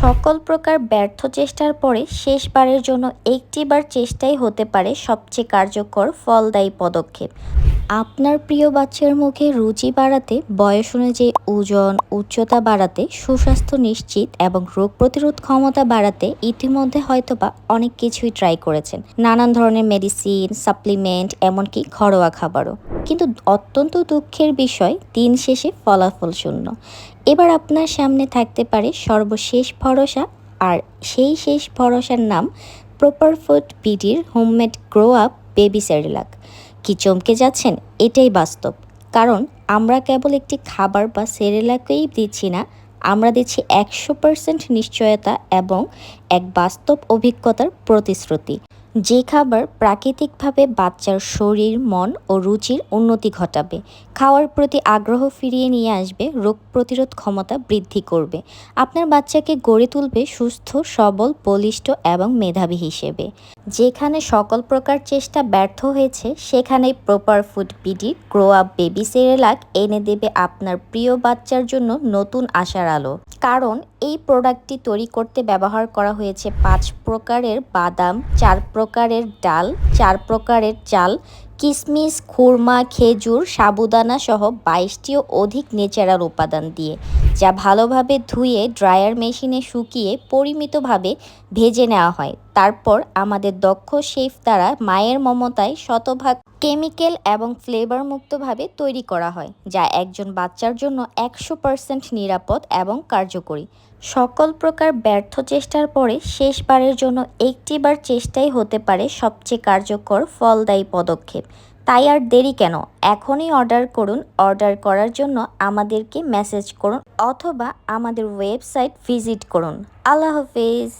সকল প্রকার ব্যর্থ চেষ্টার পরে শেষবারের জন্য একটিবার চেষ্টাই হতে পারে সবচেয়ে কার্যকর ফলদায়ী পদক্ষেপ। আপনার প্রিয় বাচ্চার মুখে রুচি বাড়াতে, বয়স অনুযায়ী ওজন, উচ্চতা বাড়াতে, সুস্বাস্থ্য নিশ্চিত এবং রোগ প্রতিরোধ ক্ষমতা বাড়াতে ইতিমধ্যে হয়তোবা অনেক কিছুই ট্রাই করেছেন। নানান ধরনের মেডিসিন সাপ্লিমেন্ট এমনকি ঘরোয়া খাবারও। কিন্তু অত্যন্ত দুঃখের বিষয়, দিন শেষে ফলাফল শূন্য। এবার আপনার সামনে থাকতে পারে সর্বশেষ ভরসা, আর সেই শেষ ভরসার নাম proper food বিডির homemade grow up baby Cerelac. কি চমকে যাচ্ছেন? এটাই বাস্তব। কারণ আমরা কেবল একটি খাবার বা সেরেলাকেই দিচ্ছি না, আমরা দিচ্ছি একশো পার্সেন্ট নিশ্চয়তা এবং এক বাস্তব অভিজ্ঞতার প্রতিশ্রুতি। যে খাবার প্রাকৃতিকভাবে বাচ্চার শরীর, মন ও রুচির উন্নতি ঘটাবে, খাওয়ার প্রতি আগ্রহ ফিরিয়ে নিয়ে আসবে, রোগ প্রতিরোধ ক্ষমতা বৃদ্ধি করবে। আপনার বাচ্চাকে গড়ে তুলবে সুস্থ, সবল, বলিষ্ঠ এবং মেধাবী হিসেবে। যেখানে সকল প্রকার চেষ্টা ব্যর্থ হয়েছে, সেখানেই proper food BD, grow up baby Cerelac এনে দেবে আপনার প্রিয় বাচ্চার জন্য নতুন আশার আলো। কারণ এই প্রোডাক্টটি তৈরি করতে ব্যবহার করা হয়েছে পাঁচ প্রকারের বাদাম, চার প্রকারের ডাল, চার প্রকারের চাল কিশমিশ খুরমা, খেজুর, সাবুদানা সহ বাইশটিও অধিক নেচারাল উপাদান দিয়ে, যা ভালোভাবে ধুয়ে ড্রায়ার মেশিনে শুকিয়ে পরিমিতভাবে ভেজে নেওয়া হয়। তারপর আমাদের দক্ষ শেফ দ্বারা মায়ের মমতায় শতভাগ কেমিক্যাল এবং ফ্লেভার মুক্তভাবে তৈরি করা হয়, যা একজন বাচ্চার জন্য একশো পার্সেন্ট নিরাপদ এবং কার্যকরী। সকল প্রকার ব্যর্থ চেষ্টার পরে শেষবারের জন্য একটিবার চেষ্টাই হতে পারে সবচেয়ে কার্যকর ফলদায়ী পদক্ষেপ। তাই আর দেরি কেন? এখনই অর্ডার করুন। অর্ডার করার জন্য আমাদেরকে মেসেজ করুন অথবা আমাদের ওয়েবসাইট ভিজিট করুন। আল্লাহ হাফেজ।